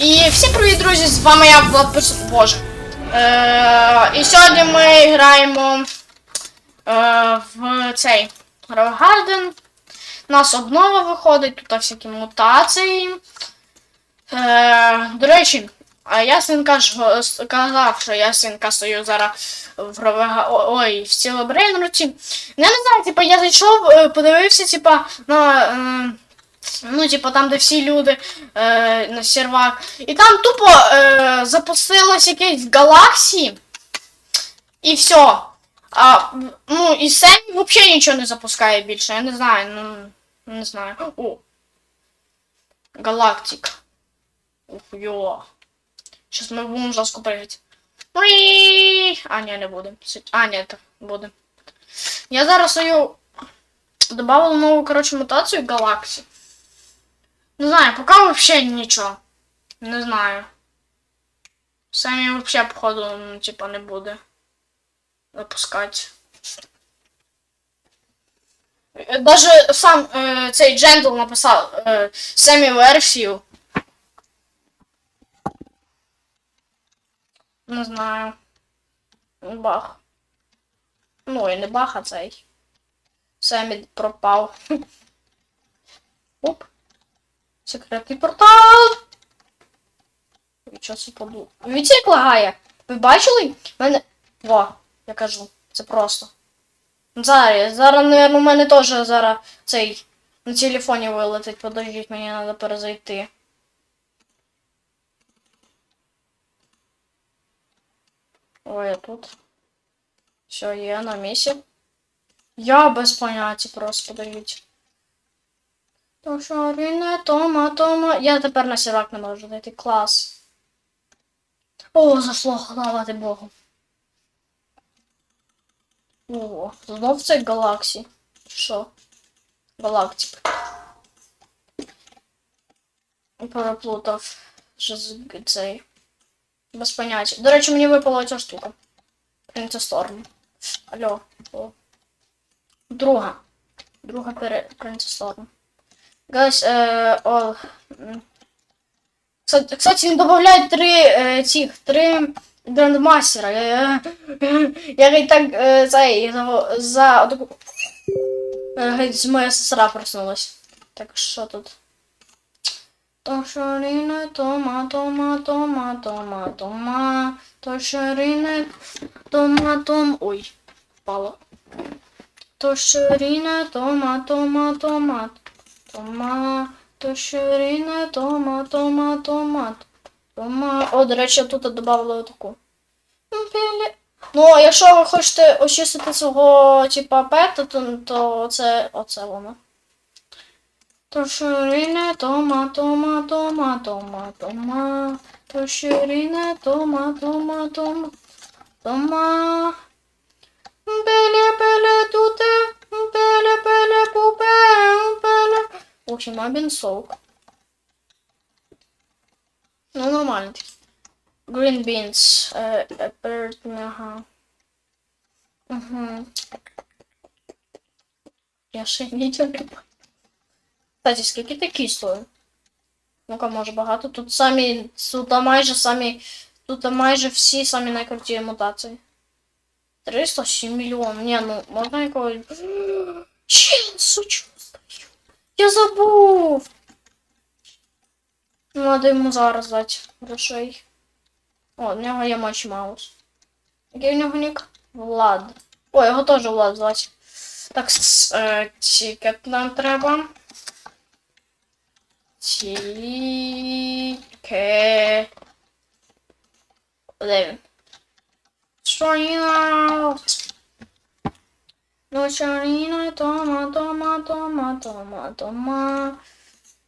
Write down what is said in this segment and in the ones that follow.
І всім привіт, друзі! З вами я Влад Пис... Боже. Е, і сьогодні ми граємо е, в цей Garden. У нас обнова виходить, тут всякі мутації. Е, до речі, а я синка ж сказав, що я синка стою зараз в Ровега... Ой, в Цілебрейнруті. Ну, я не знаю, типа я зайшов, е, подивився, типа, на. Е, Ну, типу, там, де всі люди е, на сервак. І там тупо е, запустилось якесь галаксії. І все. А, ну, і Семі взагалі нічого не запускає більше. Я не знаю, ну. Не знаю. О. Галактик. Ух, йо. Сейчас ми будемо жорстко прыгати. А, ні, не будемо. А, ні, так, будемо. Я зараз свою добавила нову, коротше, мутацію галаксії. Не знаю, пока вообще нічого. Не знаю. Самі вообще, походу, ну, типа, не буде. Запускати. Е, Даже сам е, цей Джендл написав е, самі версію. Не знаю. Бах. Ну, і не бах, а цей. Самі пропав. Оп. Секретний портал. Нічого це поду. Віці як лагає. Ви бачили? Мене. Во, я кажу. Це просто. Зараз, зараз, наверное, у мене теж зараз цей на телефоні вилетить. Подождіть, мені треба перезайти. Ой, я тут. Все, є на місці. Я без поняття просто подождіть. То що ріне, тома, тома. Я тепер на сірак не можу знайти. Клас. О, зашло, слава ти Богу. О, знов цей галаксі. Що? Галактик. Переплутав. Цей. Без поняття. До речі, мені випала ця штука. Принцес Сторм. Алло. Друга. Друга пере... Принцес Сторм. Guys, э, all. м. Кстати, кстати, не добавляють три э, цих, три грандмастера. Я, я і так э, цей, за, за таку... Э, моя сестра проснулась. Так, що тут? То шаріне, тома, тома, тома, тома, тома, то шаріне, тома, том... Ой, впало. То шаріне, тома, тома, тома, Тома, то ширина, тома, тома, томат. Тома. О, до речі, я тут додавала таку. Ну, а якщо ви хочете очистити свого типа пета, то, то це оце воно. То ширина, тома, тома, тома, тома, тома. То ширина, тома, тома, тома. Тома. Беле, беле, туте. Беле, беле, пупе, беле. В общем, Абин сок. Ну, нормально. Green beans. Э, э, bird, ага. Угу. Я ще нічого не бачу. Кстати, скільки такі стоїть? Ну-ка, може багато. Тут самі, тут майже самі, тут майже всі самі найкруті мутації. 307 мільйонів. Ні, ну, можна якогось... Ченсу, чувствую. Я забув. Надо йому зараз дати грошей. О, в нього є матч маус. Який в нього нік? Влад. О, його теж Влад звати. Так, е, тікет нам треба. Тіке. Де він? Шоріна. Дочаріна тома, тома, тома, тома, тома.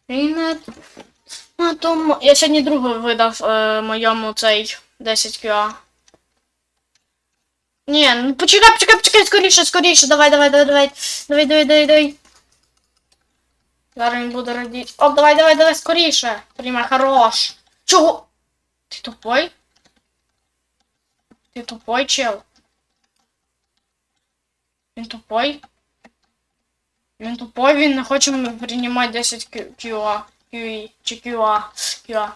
Ріна тома, тома. Я сьогодні другу видав е, моєму цей 10 QA. Ні, ну почекай, почекай, почекай, скоріше, скоріше. Давай, давай, давай, давай. Давай, давай, давай, давай. Зараз він буде радіти. Оп, давай, давай, давай, скоріше. Прима хорош. Чого? Ти тупой? Ти тупой, чел? Він тупой? Він тупой, він не хоче приймати 10 QA. QE, чи QA. QA.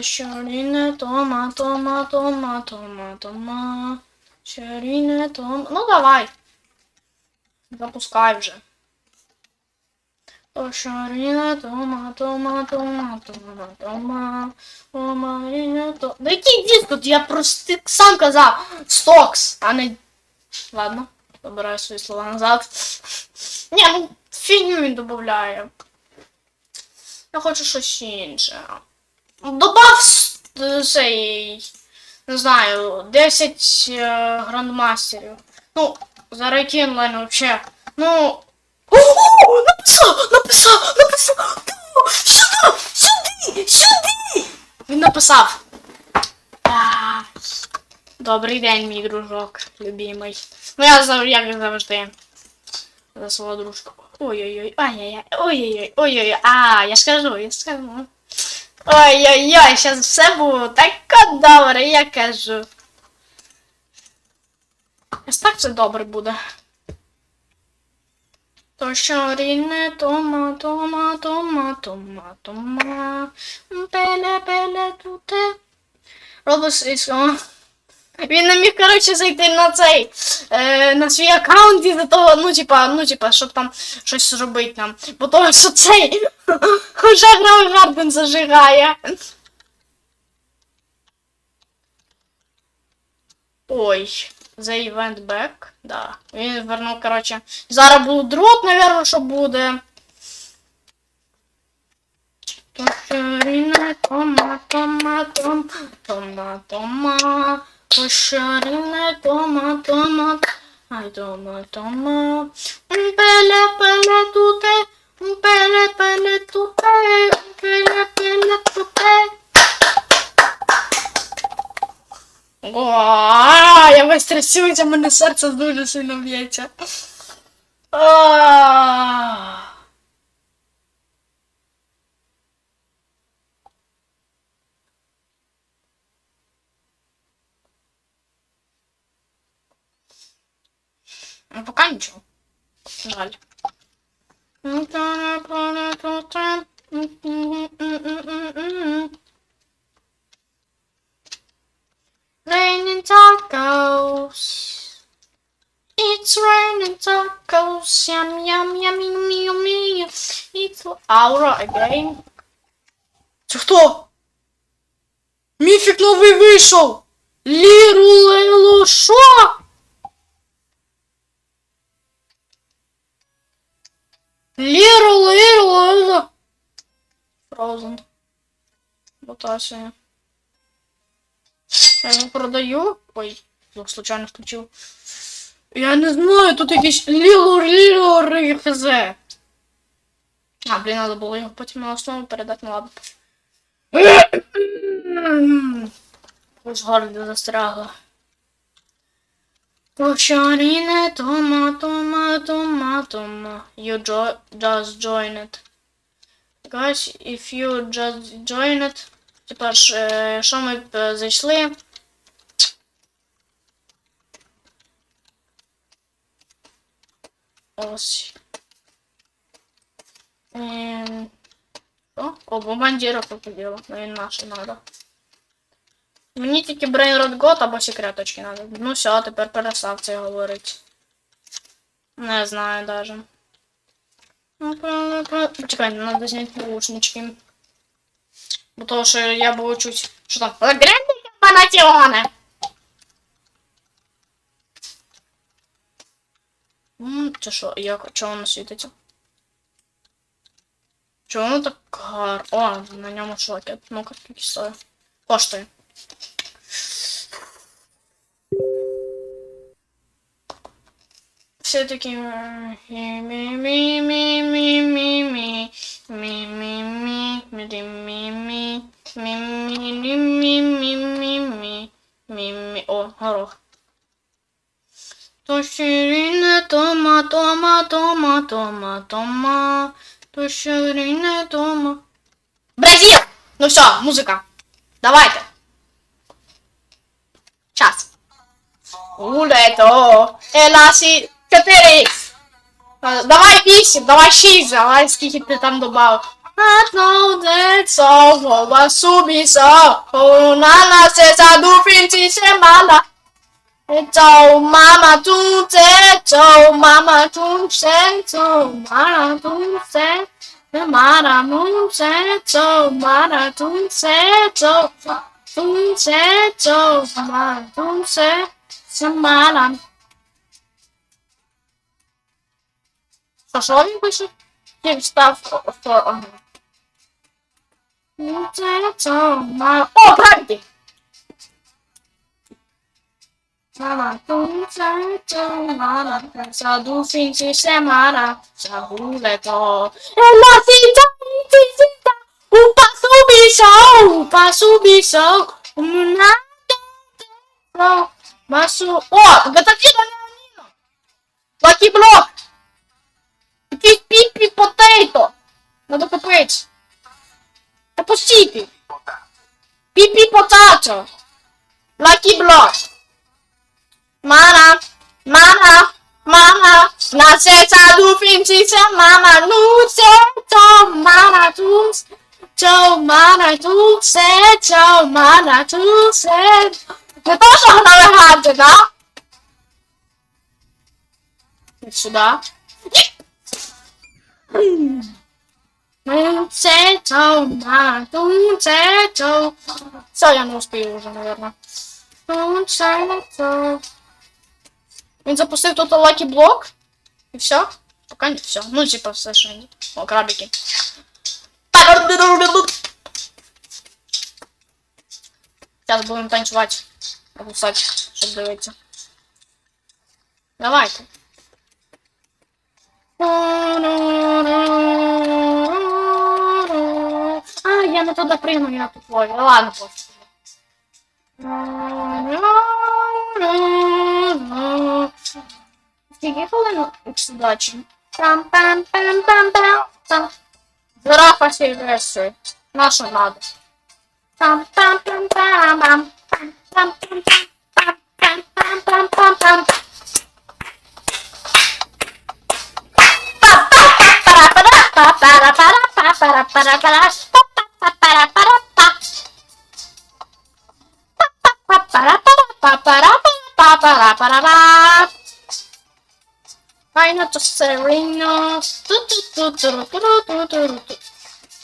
Щоріне тома, тома, тома, тома, тома. Щоріне тома. Ну давай. Запускай вже. Щоріне тома, тома, тома, тома, тома. Тома, ріне, то... Да який диск тут? Я просто сам казав. Стокс, а не... Ладно, забираю свої слова назад. Ні, ну фігню він додає. Я хочу щось інше. Добав цей, не знаю, 10 е, грандмастерів. Ну, зараз який онлайн вообще. Ну. О, написав! Написав! Написав! Сюди! Сюди! Сюди! Він написав. Добрий день, мій дружок, любимий. Ну я зав- як завжди. За свого дружку. Ой-ой-ой, ай-яй-яй, ой-ой-ой, ой-ой-ой. А, я скажу, я скажу. Ой-ой-ой, зараз все буде так добре, я кажу. Ось так все добре буде. То що ріне тома, тома, тома, тома, тома. Пеле, пеле, туте. Робос із... Він не міг, коротше, зайти на цей, е, на свій аккаунт і за того, ну, типа, ну, типа, щоб там щось зробити там. Бо того, що цей вже грав Гарден зажигає. Ой, the event back, да. Він вернув, коротше. Зараз буде дрот, наверное, що буде. Пошаріне тома, тома, тома, тома, тома. Пошаріне тома, тома, ай, тома, тома. Пеле, пеле, туте, пеле, пеле, туте, пеле, пеле, туте. О, я весь трясуся, мене серце дуже сильно б'ється. А. Ну, пока ничего. Жаль. Raining tacos. It's raining tacos. Yum, yum, yum, yum, yum, yum. It's Aura again. Це хто? Міфік новий вийшов! Ліру Лело, що? Ліру Лело. Фроузен. Ботасія. Я його продаю. Ой, звук случайно включив. Я не знаю, тут якийсь ліло ліло хз. А, блін, треба було його потім на основу передати на ладу. Ось горло застрягло. Пошаріне тома, тома, тома, тома. You jo just join it. Guys, if you just join it. Типа що ми зайшли. Ось. О, бомбандіра попаділо. Ну він наше надо. Мені тільки Brainrot God або секреточки надо. Ну все, тепер перестав це говорити. Не знаю даже. Ну, про- про- Почекай, надо зняти наушнички. Бо того, що я буду чуть. Що там? Гренди панаціоне! М, Це що, як, чого воно світиться? Чого воно так гар... О, на ньому шокет. Ну-ка, скільки стоїть? Коштує. Все-таки О, горох. То ширине тома, тома, тома, тома, тома. То ширине тома. Бразил! Ну все, музика. Давайте. Час. Улето. Еласі. Чотири. Давай вісім, давай шість, давай скільки ти там добав. I know that song, oh, asumi so. Oh, nana says I do finti semana. Então, mama, tu teto, mama, tu teto, mama, tu teto, mama, tu teto, mama, tu teto, tu teto, mama, tu teto, mama, tu Що, що він пише? Він став офтор. Ну, це, це, маю... О, правді! Мама, ну, тунця, мама, саду фінці се мара, сагуле то. Ела фінця, фінці сіта, упа субі шоу, упа субі шоу, мна, то, масу, о, гататі, Лакі блок! water. Lucky block. Mama, mama, mama, na seta do princesa, mama, no seto, mama, tu, to, mama, tu, seto, mama, tu, seto. Det var sådana jag hade då. Sådär. Mm. Ось сюди. Ну, це то, мама, тут, це то. Все, я не успію вже, наверное. Ну, це то. Він запустив тут лакі блок. І все? Пока не все. Ну, типа, він. О, крабики. Зараз будемо танцювати. Гусати, щоб дивитися. Давайте. А, я не туди пригну, я тут ловлю. Ладно, пофіг. Скільки хвилин судачі? пам пам пам пам пам пам Жирафа Сильвестрі. Нашу надо. пам пам пам пам пам пам пам пам пам пам пам пам пам Файно то серийно.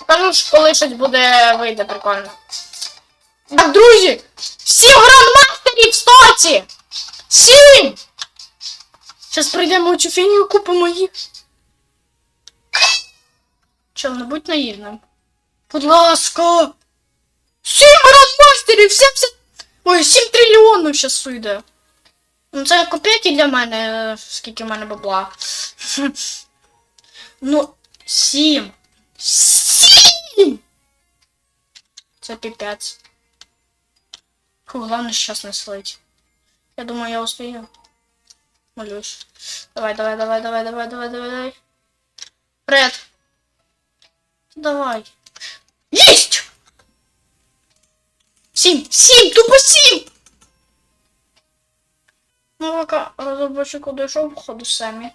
Кажу ж, коли щось буде вийде прикольно. Так, друзі! Сім грандмастерів в стоці! Сім! Зараз прийдемо цю фінію купимо їх. Чел, не будь наївним. Будь ласка! Сім грандмастерів! 70... Ой, 7 трильйонів зараз вийде. Ну, це копійки для мене, скільки в мене бабла. Ну, сім. Сім! Це піпець. Фу, головне, щас не слить. Я думаю, я успію. Молюсь. Давай, давай, давай, давай, давай, давай, давай, давай. Привет. Давай. Есть! Сім! Сім! Тупо сім! Ну, пока розробочику дійшов, походу, самі.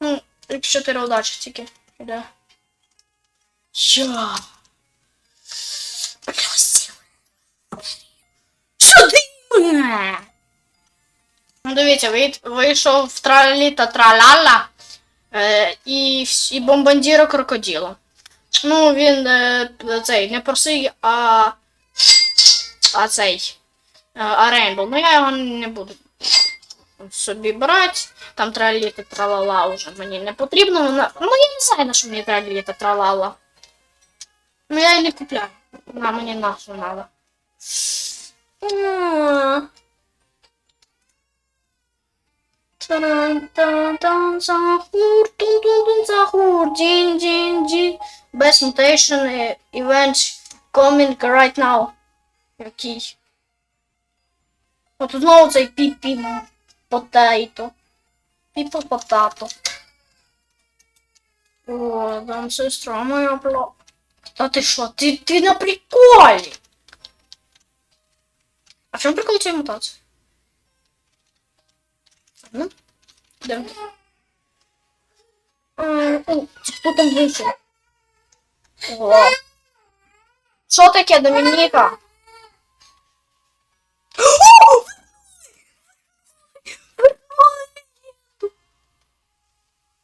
Ну, якщо чотири удачі тільки. Іде. Я. Плюс. Мене! Ну, дивіться, вий- вийшов в тралі та тралала і, і бомбандіро крокоділо. Ну, він е, цей не просий, а. А цей. е, А Рейнбол. Ну я його не буду собі брати. Там траліта тралала вже мені не потрібно. Вона... Ну я не знаю, на що мені траліта тралала. Ну я її не купляю. На мені нашу М. Тан-тан-тан, Сахур, тун-тун-тун, Сахур, джин, джин, джин. Best mutation event coming right now. Який? От знову цей піпі потейто. Піпо потато. О, там сестра моя була. Та ти що? Ти, ти на приколі? А в чому прикол цієї мутації? Ну, йдемо. М, О, це хто там вийшов? О. Що таке, Домініка?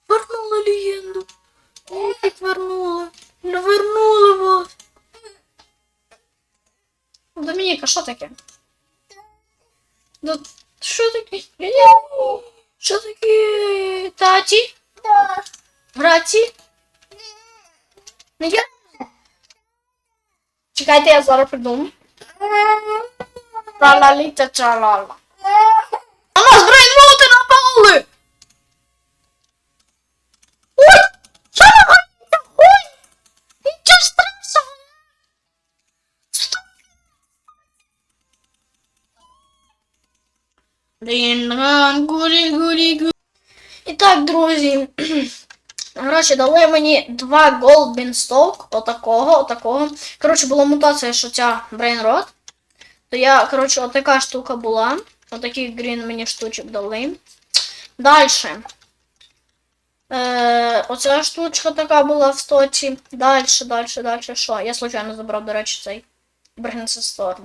Вернула легенду. Опять вернула. Не вернула вас. Домініка, що таке? Ну, що таке? Що таке? Таті? Да. Браті? Ну я. Чекайте, я зараз придумаю. Тралаліта тралала. А нас брейнроти напали! Ой! Що робиться? Ой! Нічого страшного! Стоп! Рін-ран, гулі-гулі-гулі. І так, друзі. Коротше, дали мені два Gold Beanstalk, отакого, отакого. Коротше, була мутація, що ця Brainrot. То я, коротше, отака штука була. Отакий грін мені штучок дали. Дальше. Е, оця штучка така була в стоці. Дальше, дальше, дальше. Що? Я случайно забрав, до речі, цей. Storm.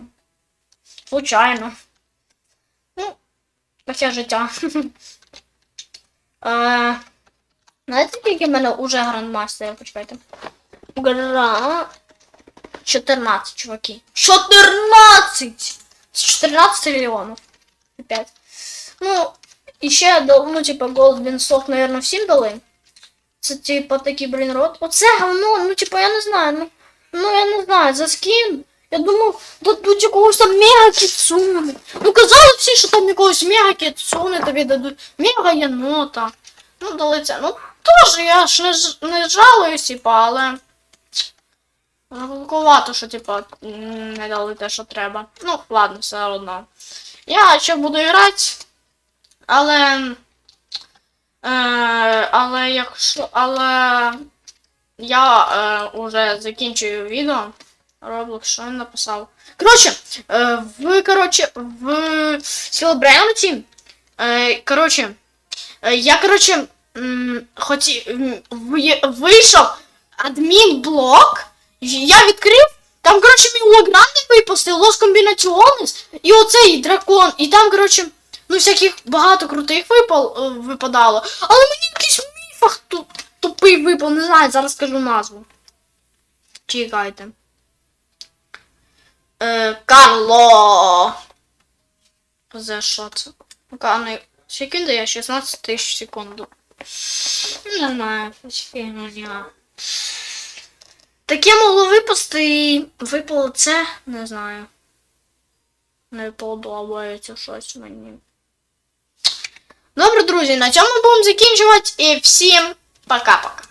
Случайно. Ну, таке життя. Е, Знаєте, скільки в мене уже грандмастер? Почекайте. Гра. 14, чуваки. 14! З 14 мільйонів. 5. Ну, і ще, ну, типа, Gold Beanstalk, наверное, всім дали. Це, типа, такий брейнрот. Оце говно, ну, типа, я не знаю, ну, ну, я не знаю, за скін. Я думав, дадуть якогось там мега. Ну, казали всі, що там якогось мега кіцуни тобі дадуть. Мега єнота. Ну, дали це. Ну, теж я ж не, не жалуюсь, типа, але. Жалкувато, що, типа, не дали те, що треба. Ну, ладно, все одно. Я ще буду грати, але. Е, але якщо. Але. Я е, уже закінчую відео. Roblox, що він написав. Коротше, е, в, коротше, в Celebrity, е, коротше, е, я, коротше, м, хоті, м, ви- вийшов адмінблок, я відкрив, там, коротше, мій Логранди випустив, Лос Комбінаціонес, і оцей дракон, і там, коротше, ну, всяких багато крутих випал, випадало, але мені якийсь міфах тупий випав, не знаю, зараз скажу назву. Чекайте. Е, Карло. За що це? Ну-ка, ну, він дає? 16 тисяч секунду. Не знаю, фігня. Таке могло випасти і випало це, не знаю. Не подобається щось мені. Добре, друзі, на цьому будемо закінчувати і всім пока-пока.